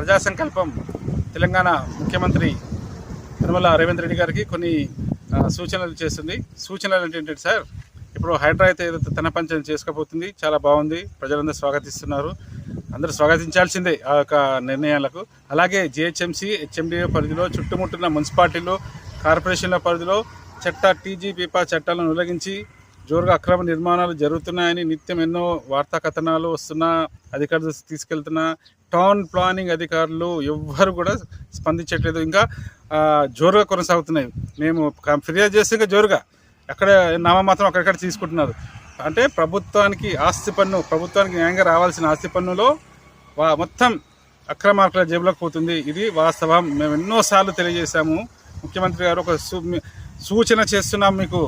ప్రజా సంకల్పం తెలంగాణ ముఖ్యమంత్రి తిరుమల రేవంత్ రెడ్డి గారికి కొన్ని సూచనలు చేస్తుంది సూచనలు అంటే ఏంటంటే సార్ ఇప్పుడు హైడ్రా అయితే ఏదైతే తన పంచం చేసుకోబోతుంది చాలా బాగుంది. ప్రజలందరూ స్వాగతిస్తున్నారు. అందరూ స్వాగతించాల్సిందే ఆ యొక్క నిర్ణయాలకు. అలాగే జిహెచ్ఎంసీ హెచ్ఎండిఏ పరిధిలో చుట్టుముట్టిన మున్సిపాలిటీలు కార్పొరేషన్ల పరిధిలో చట్ట టీజీ పీపా చట్టాలను ఉల్లంఘించి జోరుగా అక్రమ నిర్మాణాలు జరుగుతున్నాయని నిత్యం ఎన్నో వార్తా కథనాలు వస్తున్నా అధికారులు తీసుకెళ్తున్నా టౌన్ ప్లానింగ్ అధికారులు ఎవ్వరు కూడా స్పందించట్లేదు. ఇంకా జోరుగా కొనసాగుతున్నాయి. మేము ఫిర్యాదు చేస్తే ఇంకా జోరుగా. అక్కడ నామమాత్రం అక్కడక్కడ తీసుకుంటున్నారు. అంటే ప్రభుత్వానికి ఆస్తి పన్ను ప్రభుత్వానికి న్యాయంగా రావాల్సిన ఆస్తి పన్నులో వా మొత్తం అక్రమార్కుల జేబులోకి పోతుంది. ఇది వాస్తవం. మేము ఎన్నోసార్లు తెలియజేశాము. ముఖ్యమంత్రి గారు ఒక సూ సూచన చేస్తున్నాం మీకు.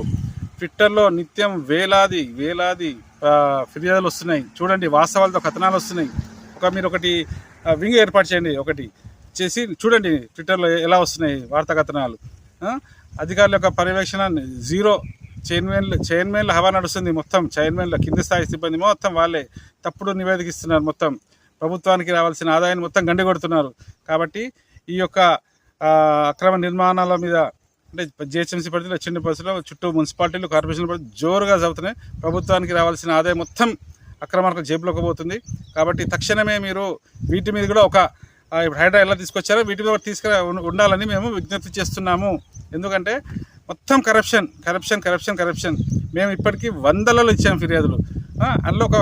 ట్విట్టర్లో నిత్యం వేలాది వేలాది ఫిర్యాదులు వస్తున్నాయి. చూడండి వాస్తవాలతో కథనాలు వస్తున్నాయి. ఒక మీరు ఒకటి వింగ్ ఏర్పాటు చేయండి ఒకటి చేసి చూడండి ట్విట్టర్లో ఎలా వస్తున్నాయి వార్తా కథనాలు. అధికారుల యొక్క పర్యవేక్షణ జీరో. చైర్మన్లు చైర్మన్ల హవా నడుస్తుంది మొత్తం. చైర్మన్ల కింద స్థాయి సిబ్బంది మొత్తం వాళ్ళే తప్పుడు నివేదిక ఇస్తున్నారు మొత్తం. ప్రభుత్వానికి రావాల్సిన ఆదాయాన్ని మొత్తం గండి కొడుతున్నారు కాబట్టి ఈ యొక్క అక్రమ నిర్మాణాల మీద అంటే జిహెచ్ఎంసీ పరిధిలో చిన్న బస్సులో చుట్టూ మున్సిపాలిటీలు కార్పొరేషన్లు పరిధి జోరుగా చదువుతున్నాయి ప్రభుత్వానికి రావాల్సిన ఆదాయం మొత్తం అక్రమార్కుల జేబులోకి పోతుంది. కాబట్టి తక్షణమే మీరు వీటి మీద కూడా ఒక ఇప్పుడు హైడ్రా ఎలా తీసుకొచ్చారో వీటి మీద తీసుకురా ఉండాలని మేము విజ్ఞప్తి చేస్తున్నాము. ఎందుకంటే మొత్తం కరప్షన్ కరప్షన్ కరప్షన్ కరప్షన్. మేము ఇప్పటికీ వందలలో ఇచ్చాము ఫిర్యాదులు. అందులో ఒక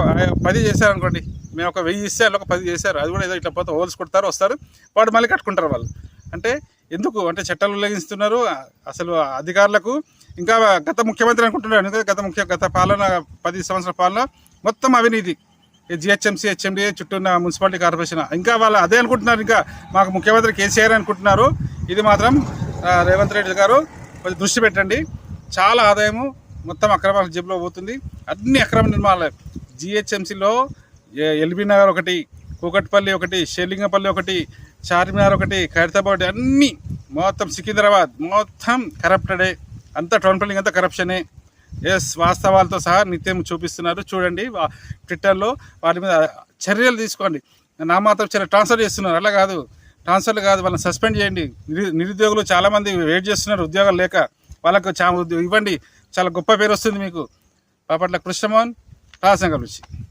పది చేశారనుకోండి. మేము ఒక వెయ్యి ఇస్తే అందులో ఒక పది చేశారు. అది కూడా ఏదో ఇట్లా పోతే హోల్స్ కొడతారు వస్తారు. వాడు మళ్ళీ కట్టుకుంటారు వాళ్ళు. అంటే ఎందుకు? అంటే చట్టాలు ఉల్లంఘిస్తున్నారు. అసలు అధికారులకు ఇంకా గత ముఖ్యమంత్రి అనుకుంటున్నారు ఎందుకంటే గత ముఖ్య గత పాలన పది సంవత్సరాల పాలన మొత్తం అవినీతి. జిహెచ్ఎంసీ హెచ్ఎండిఏ చుట్టూ ఉన్న మున్సిపాలిటీ కార్పొరేషన్. ఇంకా వాళ్ళు అదే అనుకుంటున్నారు. ఇంకా మాకు ముఖ్యమంత్రి కేసీఆర్ అనుకుంటున్నారు. ఇది మాత్రం రేవంత్ రెడ్డి గారు కొంచెం దృష్టి పెట్టండి. చాలా ఆదాయము మొత్తం అక్రమ జేబులో పోతుంది. అన్ని అక్రమ నిర్మాణాలు. జిహెచ్ఎంసీలో ఎల్బీ నగర్ ఒకటి కూకట్పల్లి ఒకటి షేలింగపల్లి ఒకటి చార్మినార్ ఒకటి ఖైరతాబాద్ అన్ని మొత్తం సికింద్రాబాద్ మొత్తం కరప్టెడే అంతా టౌన్ ప్లానింగ్ అంతా కరప్షనే ఎస్ వాస్తవాలతో సహా నిత్యం చూపిస్తున్నారు. చూడండి వా- ట్విట్టర్లో వాటి మీద చర్యలు తీసుకోండి. నా మాత్రం చర్య ట్రాన్స్ఫర్ చేస్తున్నారు. అలా కాదు. ట్రాన్స్ఫర్లు కాదు వాళ్ళని సస్పెండ్ చేయండి. నిరుద్యోగులు చాలామంది వెయిట్ చేస్తున్నారు ఉద్యోగాలు లేక. వాళ్ళకు చా ఇవ్వండి. చాలా గొప్ప పేరు వస్తుంది మీకు. బాపట్ల కృష్ణమోహన్ రాజశంకర్ నుంచి.